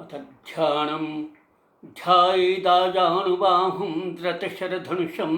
अथ ध्यानं ध्यायेदाजानुबाहुं द्रतशरधनुषं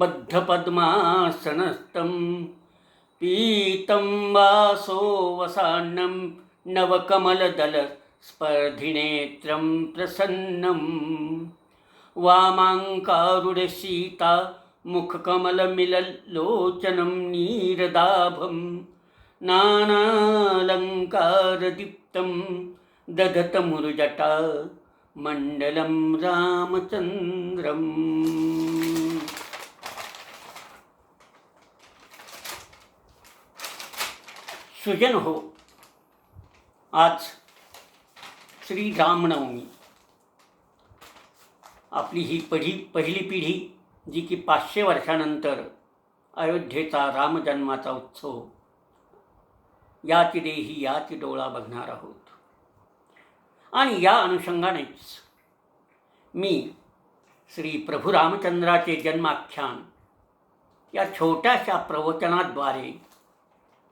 बद्धपद्मासनस्थं पीतं वासोऽवसान्नं नवकमलदलस्पर्धिनेत्रं प्रसन्नं वामाङ्कारुडसीता मुखकमलमिललोचनं नीरदाभं नानालङ्कारदीप्तं दधतमुरुजटा मण्डलं रामचन्द्रम् सुजन हो आज श्री रामनवमी। आपली ही पढी पहिली पिढी जी की पाचशे वर्षानंतर अयोध्येचा रामजन्माचा उत्सव याची देही याची डोळा बघणार आहोत. आणि या अनुषंगानेच मी श्री प्रभू रामचंद्राचे जन्माख्यान या छोट्याशा प्रवचनाद्वारे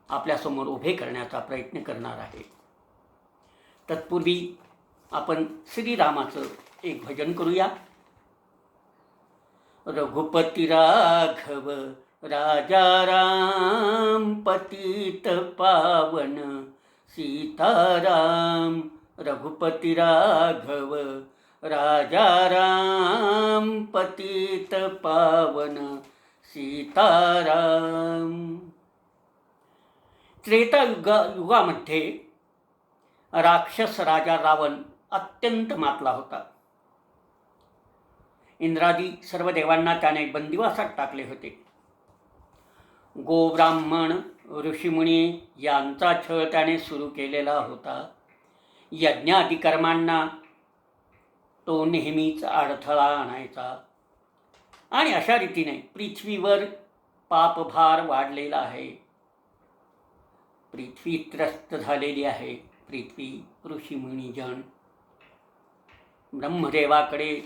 आपल्यासमोर उभे करण्याचा प्रयत्न करणार आहे. तत्पूर्वी आपण श्रीरामाचं एक भजन करूया. रघुपती राघव राजा राम पतित पावन सीताराम रघुपती राघव राजा राम पतित पावन सीताराम। त्रेतायुगा युगामध्ये राक्षस राजा रावण अत्यंत मातला होता. इंद्रादी सर्व देवांना त्याने बंदिवासात टाकले होते. गोब्राह्मण ऋषीमुनी यांचा छळ त्याने सुरू केलेला होता. यज्ञादी कर्मांना तो नेहमीच अडथळा आणायचा. आणि अशा रीतीने पृथ्वीवर पापभार वाढलेला आहे. पृथ्वी त्रस्त झालेली आहे. पृथ्वी ऋषीमुनिजन ब्रह्मदेवाकडे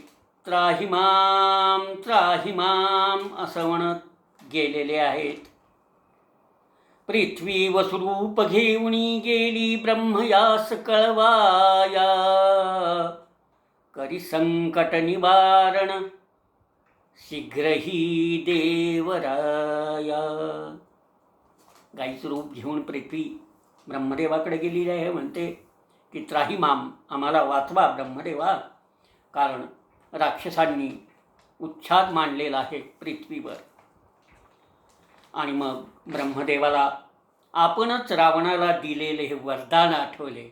त्राहिमाम त्राहिमाम असं म्हणत गेलेले आहेत. पृथ्वी वसुरूप घेऊनी गेली ब्रह्मयास कळवाया. करी संकट निवारण शीघ्रही देवराया. गाईचं रूप घेऊन पृथ्वी ब्रह्मदेवाकडे गेलेली आहे. म्हणते की त्राही माम आम्हाला वाचवा ब्रह्मदेवा. कारण राक्षसांनी उच्छाद मांडलेला आहे पृथ्वीवर. आणि मग ब्रह्मदेवाला आपणच रावणाला दिलेले हे वरदान आठवले.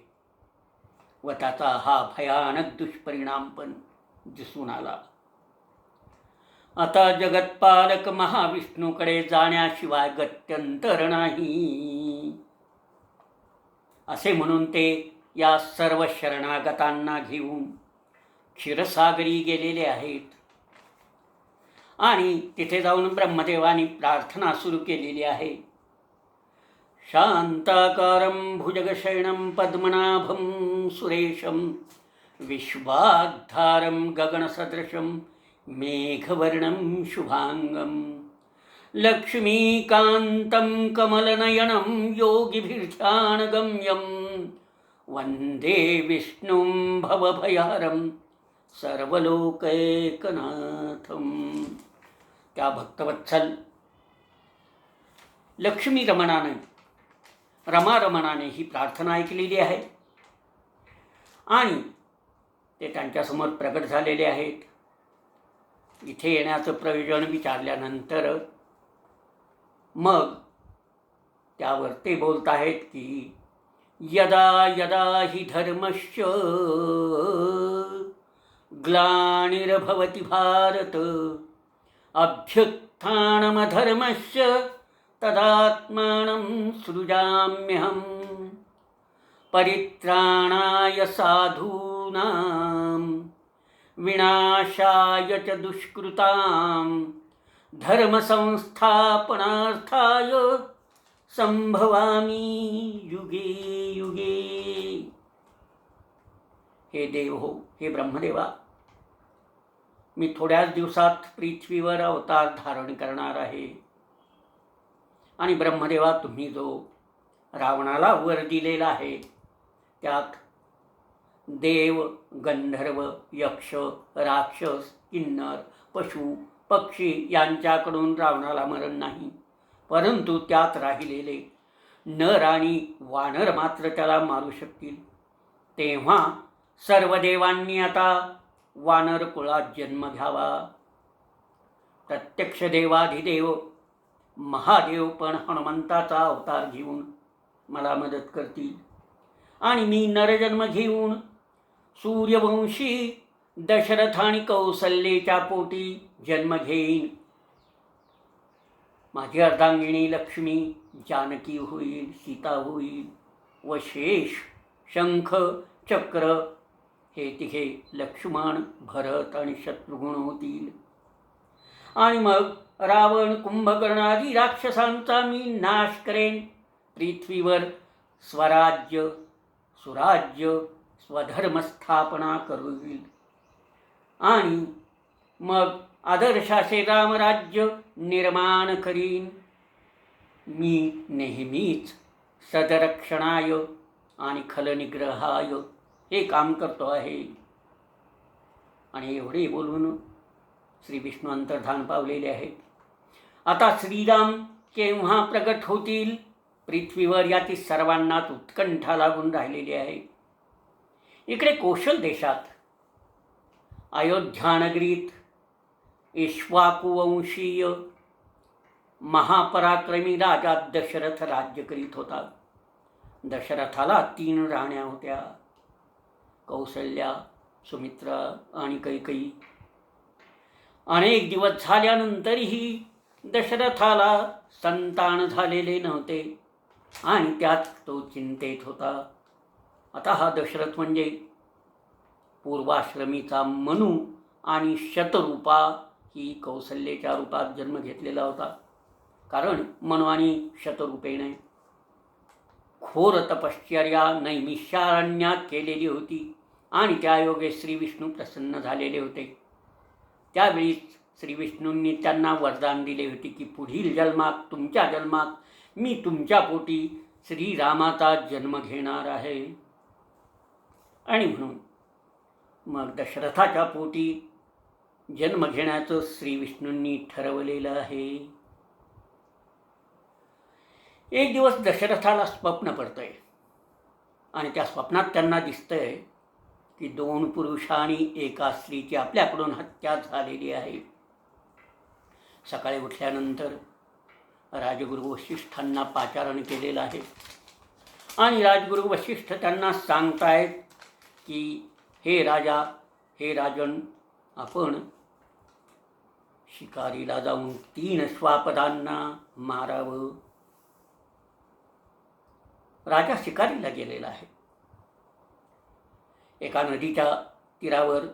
व त्याचा हा भयानक दुष्परिणाम पण दिसून आला. आता जगतपालक महाविष्णूकडे जाण्याशिवाय गत्यंतर नाही. असे म्हणून ते या सर्व शरणागतांना घेऊन क्षीरसागरी गेलेले आहेत. आणि तिथे जाऊन ब्रह्मदेवानी प्रार्थना सुरू केलेली आहे. शांताकारं भुजगशयनं पद्मनाभं सुरेशं विश्वाधारं गगनसदृशं मेघवर्णं शुभाङ्गं लक्ष्मीकान्तं कमलनयनं योगिभिर्ध्यानगम्यं वन्दे विष्णुं भवभयारं सर्वलोकैकनाथम्। त्या भक्तवत्सल। लक्ष्मी रमणाने रमारमणाने ही प्रार्थना ऐकलेली आहे. आणि ते त्यांच्यासमोर प्रगट झालेले आहेत. इथे येण्याचं प्रयोजन विचारल्यानंतर मग त्यावर ते बोलत आहेत की यदा यदा हि धर्मश्च ग्लानिर्भवती भारत अभ्युत्थानमधर्मश्च तदात्मानं सृजाम्यहं परित्राणाय साधूनां विनाशाय च दुष्कृतां धर्मसंस्थापनार्थाय संभवामी युगे युगे। हे देव हो हे ब्रह्मदेवा। मी थोड्याच दिवसात पृथ्वीवर अवतार धारण करणार आहे. आणि ब्रह्मदेवा तुम्ही जो रावणाला वर दिलेला आहे त्यात देव गंधर्व यक्ष राक्षस किन्नर पशु पक्षी यांच्याकडून रावणाला मरण नाही. परंतु त्यात राहिलेले नर आणि वानर मात्र त्याला मारू शकतील. तेव्हा सर्व देवांनी आता वानर कुळात जन्म घ्यावा. प्रत्यक्ष देवाधिदेव महादेव पण हनुमंताचा अवतार घेऊन मला मदत करतील. आणि मी नरजन्म घेऊन सूर्यवंशी दशरथ आणि कौसल्येच्या पोटी जन्म घेईन. माझी अर्धांगिणी लक्ष्मी जानकी होईल सीता होईल व शेष शंख चक्र हे तिघे लक्ष्मण भरत आणि शत्रुघ्न होतील. आणि मग रावण कुंभकर्ण आदी राक्षसांचा मी नाश करेन. पृथ्वीवर स्वराज्य सुराज्य स्वधर्मस्थापना करुईल. आणि मग आदर्शाचे रामराज्य निर्माण करीन. मी नेहमीच सदरक्षणाय आणि खलनिग्रहाय हे काम करतो आहे. आणि एवढे बोलून श्री विष्णू अंतर्धान पावलेले आहेत. आता श्रीराम केव्हा प्रगट होतील? पृथ्वीवर याची सर्वांनाच उत्कंठा लागून राहिलेली आहे. इकडे कौशल देशात अयोध्यानगरीत इक्ष्वाकुवंशीय महापराक्रमी राजा दशरथ राज्य करीत होता. दशरथाला तीन राण्या होत्या. कौसल्या सुमित्रा आणि कैकई. अनेक दिवस झाल्यानंतरही दशरथाला संतान झालेले नव्हते आणि त्यात तो चिंतेत होता. आता हा दशरथ म्हणजे पूर्वाश्रमीचा मनू आणि शतरूपा ही कौसल्येच्या रूपात जन्म घेतलेला होता. कारण मनू आणि शतरूपेने घोर तपश्चर्या नैमिषारण्यात केलेली होती आणि त्या योगे श्री विष्णू प्रसन्न झालेले होते. त्यावेळी श्री विष्णूंनी त्यांना वरदान दिले होते की पुढील जन्मात तुमच्या जन्मात मी तुमच्या पोटी श्रीरामाचा जन्म घेणार आहे. आणि म्हणून मग दशरथाच्या पोटी जन्म घेण्याचं श्री विष्णूंनी ठरवलेलं आहे. एक दिवस दशरथाला स्वप्न पडतंय. आणि त्या स्वप्नात त्यांना दिसतंय की दोन पुरुष आणि एका स्त्रीची आपल्याकडून हत्या झालेली आहे. सकाळी उठल्यानंतर राजगुरू वशिष्ठांना पाचारण केलेलं आहे. आणि राजगुरू वशिष्ठ त्यांना सांगतायत की हे राजा हे राजन आपण शिकारीला जाऊन तीन स्वापदांना मारावं. राजा शिकारीला गेलेला आहे. एका नदीच्या तीरावर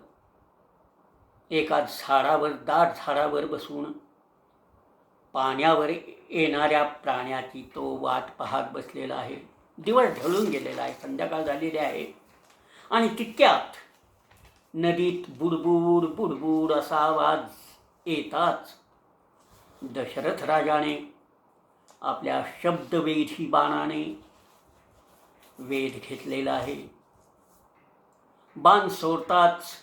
एका झाडावर दाट झाडावर बसून पाण्यावर येणाऱ्या प्राण्याची तो वाट पाहत बसलेला आहे. दिवस ढळून गेलेला आहे संध्याकाळ झालेली आहे. आणि तितक्यात नदीत बुडबुड बुडबुड असा आवाज येताच दशरथ राजाने आपल्या शब्दवेधी बाणाने वेध घेतलेला आहे. बाण सोडताच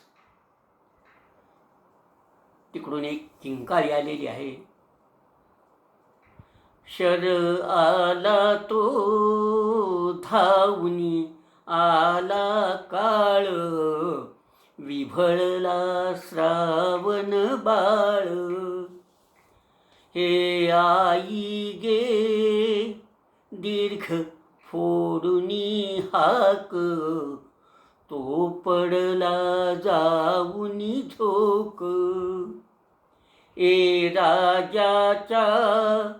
तिकडून एक किंकारी आलेली आहे. शर आला तो धावनी आला काळ विभळला श्रावण बाळ. हे आई गे दीर्घ फोडुनी हाक तो पडला जाऊनी झोक. ए राजाच्या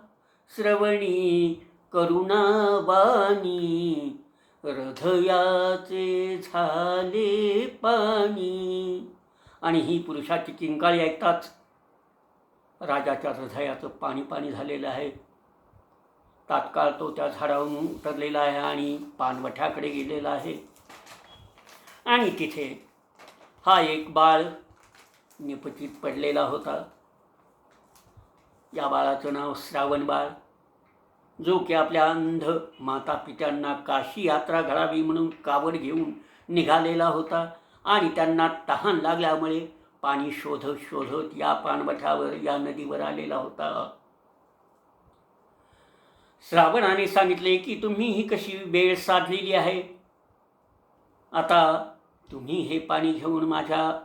श्रवणी करुणावाणी हृदयाचे झाले पाणी. आणि ही पुरुषाची किंकाळी ऐकताच राजाच्या हृदयाचं पाणी पाणी झालेलं आहे. तात्काळ तो त्या झाडावरून उतरलेला आहे आणि पानवठ्याकडे गेलेला आहे. आणि तिथे हा एक बाळ निपचित पडलेला होता. या बाळाचं नाव श्रावण बाळ जो की आपल्या अंध माता पित्यांना काशी यात्रा घडावी म्हणून कावड घेऊन निघालेला होता आणि त्यांना तहान लागल्यामुळे पाणी शोधत शोधत या पाणवठावर या नदीवर आलेला होता. श्रावणाने सांगितले की तुम्ही ही कशी वेळ साधलेली आहे? आता तुम्ही हे पाणी घेऊन माझ्या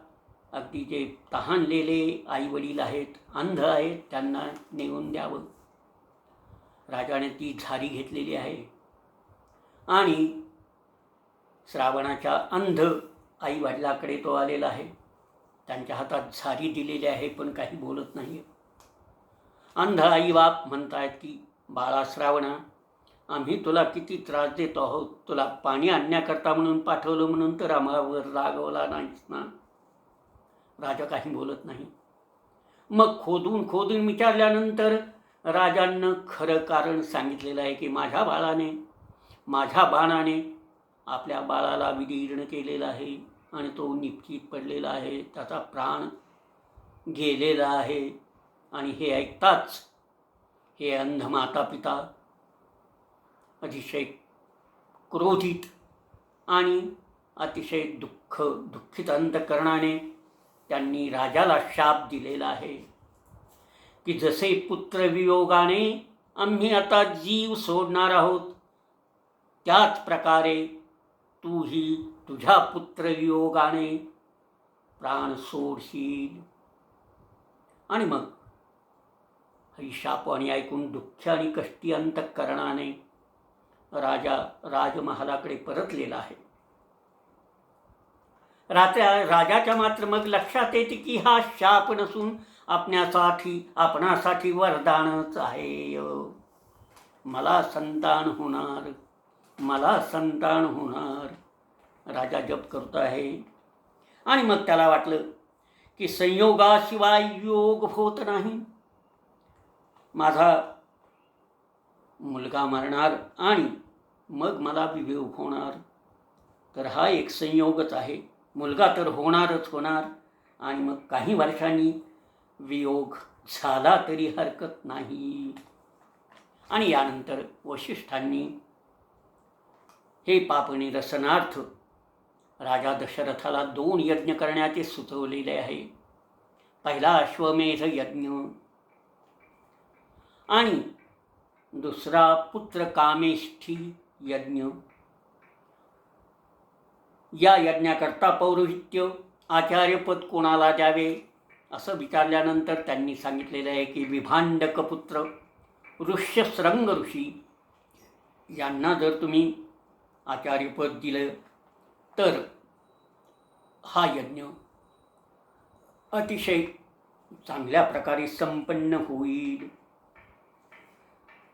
अगदी जे तहानलेले आई वडील आहेत अंध आहेत त्यांना नेऊन द्यावं. राजाने ती झारी घेतलेली आहे. आणि श्रावणाच्या अंध आई वडिलाकडे तो आलेला आहे. त्यांच्या हातात झारी दिलेली आहे पण काही बोलत नाही अंध आई बाप म्हणतायत की बाळा श्रावणा आम्ही तुला किती त्रास देतो आहोत? तुला पाणी आणण्याकरता म्हणून पाठवलं म्हणून तर आम्हावर रागवला नाहीस ना? राजा काही बोलत नाही. मग खोदून खोदून विचारल्यानंतर राजांनं खरं कारण सांगितलेलं आहे की माझ्या बाळाने माझ्या बाणाने आपल्या बाळाला विदीर्ण केलेला आहे आणि तो निपचित पडलेला आहे. त्याचा प्राण गेलेला आहे. आणि हे ऐकताच हे अंध माता पिता अतिशय क्रोधित आणि अतिशय दुःख दुःखित अंतकरणाने त्यांनी राजाला शाप दिलेला आहे. की जसे पुत्रवियोगाने आम्ही आता जीव सोडणार आहोत त्याच प्रकारे तूही तुझ्या पुत्रवियोगाने प्राण सोडशील. आणि मग शापवाणी ऐकून दुःख आणि कष्टी अंतकरणाने राजा राजमहालाकडे परतलेला आहे. रात्र राजाच्या मात्र मग लक्षात येते की हा शाप नसून आपण्यासाठी आपणासाठी वरदानच आहे. मला संतान होणार मला संतान होणार राजा जप करतो आहे. आणि मग त्याला वाटलं की संयोगाशिवाय योग होत नाही. माझा मुलगा मरणार आणि मग मला विवेक होणार तर हा एक संयोगच आहे. मुलगा तर होणारच होणार आणि मग काही वर्षांनी वियोग झाला तरी हरकत नाही. आणि यानंतर वशिष्ठांनी हे पापणी रसनार्थ राजा दशरथाला दोन यज्ञ करण्याचे सुचवलेले आहे. पहिला अश्वमेध यज्ञ आणि दुसरा पुत्र कामेष्ठी यज्ञ. या यज्ञाकरता पौरोहित्य आचार्यपद कोणाला द्यावे असं विचारल्यानंतर त्यांनी सांगितलेलं आहे की विभांडक पुत्र ऋष्यश्रंग ऋषी यांना जर तुम्ही आचार्यपद दिलं तर हा यज्ञ अतिशय चांगल्या प्रकारे संपन्न होईल.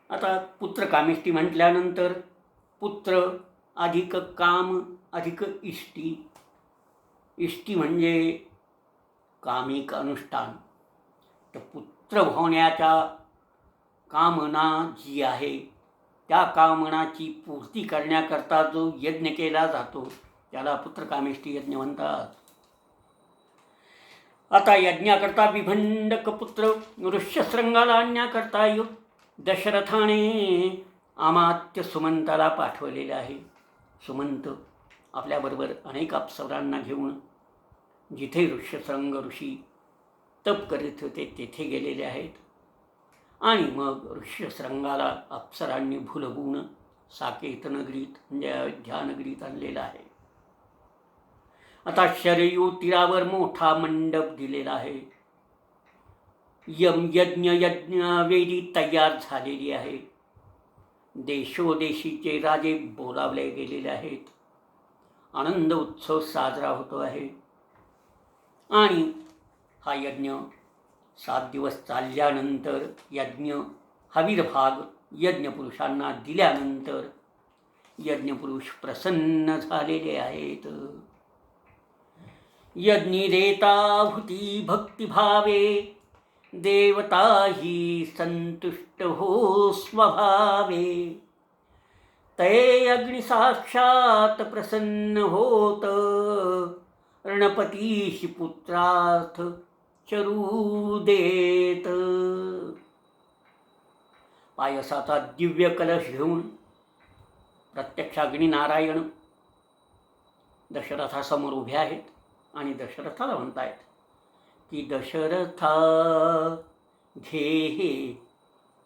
आता पुत्र कामिष्टी म्हटल्यानंतर पुत्र अधिक काम अधिक इष्टी. इष्टी म्हणजे कामिक अनुष्ठान. तर पुत्र होण्याच्या कामना जी आहे त्या कामनाची पूर्ती करण्याकरता जो यज्ञ केला जातो त्याला पुत्रकामेष्टी यज्ञ म्हणतात. आता यज्ञाकरता विभंडक पुत्र ऋष्यशृंगाला आणण्याकरता दशरथाने आमात्य सुमंताला पाठवलेले आहे. सुमंत आपल्याबरोबर अनेक अप्सरांना घेऊन जिथे ऋष्यसंग ऋषी तप करीत होते तेथे गेलेले आहेत. आणि मग ऋष्यशृंगाला अप्सरांनी भुलवून साकेत नगरीत म्हणजे अयोध्या नगरीत आणलेला आहे. आता शरयू तीरावर मोठा मंडप दिलेला आहे. यम यज्ञ यज्ञ तयार झालेली आहे. देशोदेशीचे राजे बोलावले गेलेले आहेत. आनंद उत्सव साजरा होतो आहे. आणि हा यज्ञ सात दिवस चालल्यानंतर यज्ञ हवीरभाग यज्ञपुरुषांना दिल्यानंतर यज्ञपुरुष प्रसन्न झालेले आहेत. यज्ञ देताभूती भक्तिभावे देवता ही संतुष्ट हो स्वभावे ते अग्नि साक्षात प्रसन्न होत। रणपतीशी पुत्रार्थ चरू देत पायसाचा दिव्य कलश घेऊन प्रत्यक्ष अग्निनारायण दशरथासमोर उभे आहेत आणि दशरथाला म्हणतायत की दशरथा घे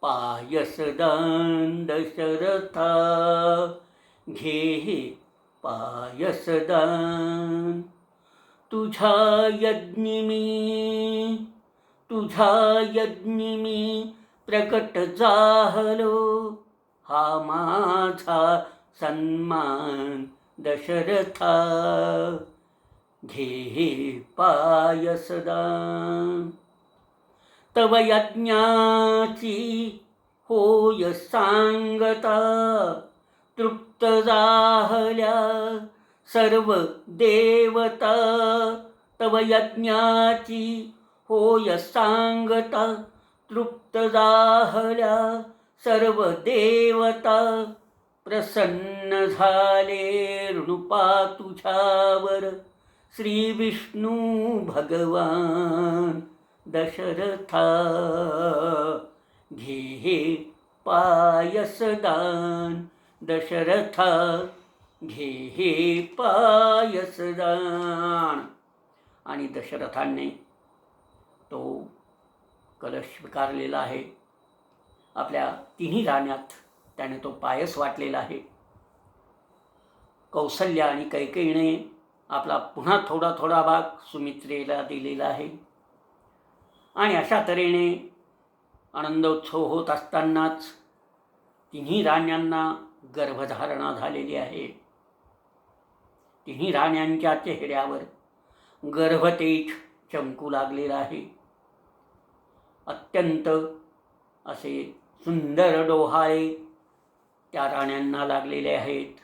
पायसदान दशरथा घे पायसदान तुझ्या तुझा तुझ्या यज्ञिमी प्रकट जाहलो हा माझा सन्मान दशरथा. घे पायसदान तव यज्ञाची होय सांगता. तृप्त जाहल्या सर्व देवता. तव यज्ञाची होय सांगता. तृप्त जाहल्या सर्व देवता. प्रसन्न झाले ऋणुपा तुझ्यावर. श्री विष्णू भगवान दशरथा घे पायसदान. दशरथा घे पायसदान. आणि दशरथांनी तो कलश स्वीकारलेला आहे. आपल्या तिन्ही राण्यात त्याने तो पायस वाटलेला आहे. कौसल्य आणि कैकेयीने आपला पुन्हा थोडा थोडा भाग सुमित्रेला दिलेला आहे. आणि अशा तऱ्हेने आनंदोत्सव होत असतानाच तिन्ही राण्यांना गर्भधारणा झालेली आहे. तिन्ही राण्यांच्या चेहऱ्यावर गर्भतेज चमकू लागलेला आहे. अत्यंत असे सुंदर डोहाळे त्या राण्यांना लागलेले आहेत.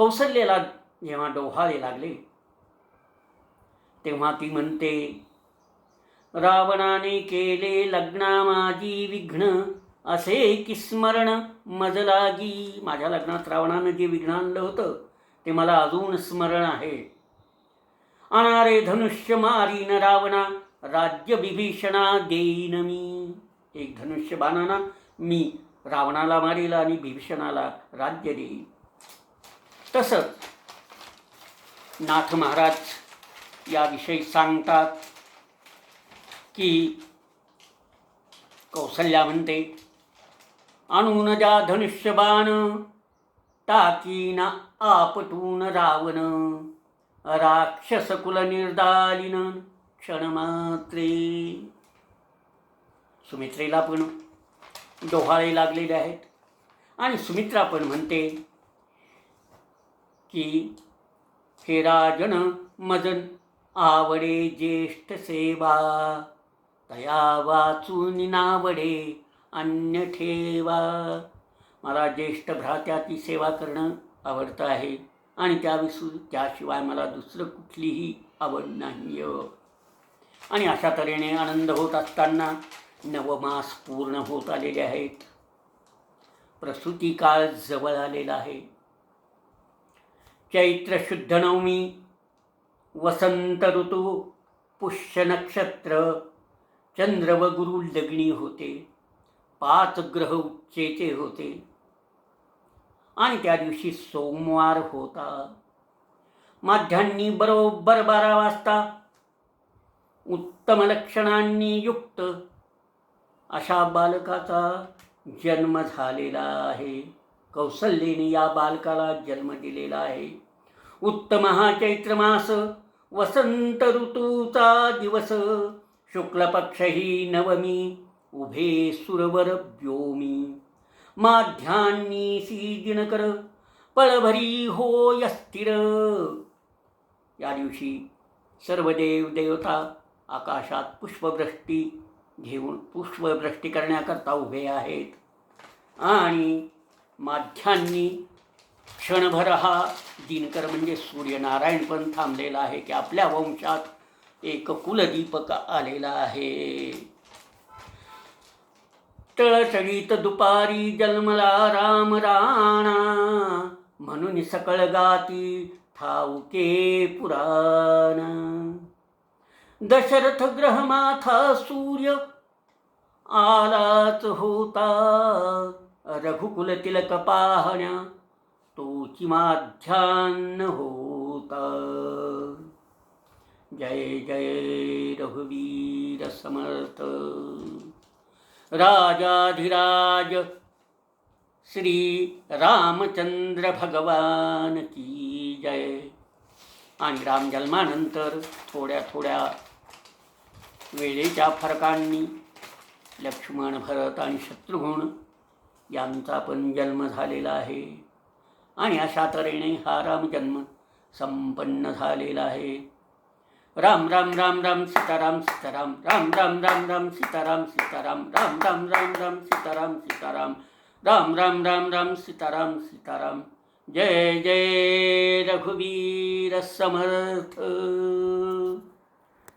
कौशल्याला जेव्हा डोहाळे लागले तेव्हा ती म्हणते रावणाने केले लग्ना माझी विघ्न असे की स्मरण मजलागी. माझ्या लग्नात रावणानं जे विघ्न आणलं होतं ते मला अजून स्मरण आहे. अनारे धनुष्य मारीन रावणा राज्य विभीषणा देईन मी. एक धनुष्य बाणाना मी रावणाला मारील आणि भीषणाला राज्य देईन. तसंच नाथ महाराज याविषयी सांगतात की कौसल्या म्हणते आणून द्या धनुष्यबाण टाकीना आपटून रावण. राक्षसकुल निर्दालिन क्षणमात्रे सुमित्रेला पण डोहाळे लागलेले आहेत. आणि सुमित्रा पण म्हणते की फिराजन मजन आवडे ज्येष्ठ सेवा तया वाचून नावडे अन्य ठेवा. मला ज्येष्ठ भ्रात्याची सेवा करणं आवडतं आहे आणि त्याविसू त्याशिवाय मला दुसरं कुठलीही आवड नाही आणि अशा तऱ्हेने आनंद होत असताना नवमास पूर्ण होत आलेले आहेत. प्रसूती काळ जवळ आलेला आहे. चैत्र शुद्ध नवमी वसंत ऋतू पुष्य नक्षत्र चंद्र व गुरु लग्नी होते पाच ग्रह उच्चेचे होते. आणि त्या दिवशी सोमवार होता. माध्यांनी बरोबर बारा वाजता उत्तम लक्षणांनी युक्त अशा बालकाचा जन्म झालेला आहे. कौसल्येने या बालकाला जन्म दिलेला आहे. उत्तम हा चैत्र मास वसंत ऋतूचा दिवस शुक्लपक्षही नवमी उभे सुरवर व्योमी. माध्यान्नी सी दिनकर पळभरी होय स्थिर या दिवशी सर्व देव देवता आकाशात पुष्पवृष्टी घेऊन पुष्पवृष्टी करण्याकरता उभे आहेत. आणि माध्यांनी क्षणभर हा दिनकर म्हणजे सूर्यनारायण पण थांबलेला आहे की आपल्या वंशात एक कुलदीपक आलेला आहे. तळसळीत दुपारी जन्मला राम राणा म्हणून सकळ गाती ठाऊके पुराण. दशरथ ग्रहमाथा सूर्य आलाच होता. रघुकुलतील कपाहण्या तोची माध्यान्न होता. जय जय रघुवीर समर्थ. राजाधिराज श्री रामचंद्र भगवान की जय. आणि राम जन्मानंतर थोड्या थोड्या वेळेच्या फरकांनी लक्ष्मण भरत आणि शत्रुघ्न यांचा पण जन्म झालेला आहे आणि अशा तऱ्हेने हा रामजन्म संपन्न झालेला आहे राम राम राम राम सीताराम सीताराम राम राम राम राम सीताराम सीताराम राम राम राम राम सीताराम सीताराम राम राम राम राम सीताराम सीताराम जय जय रघुवीर समर्थ